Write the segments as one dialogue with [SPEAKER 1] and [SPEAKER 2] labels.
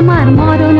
[SPEAKER 1] আমার মরণ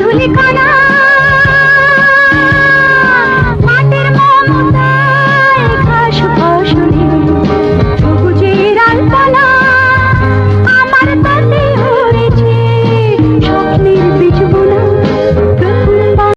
[SPEAKER 1] ধুলি কণা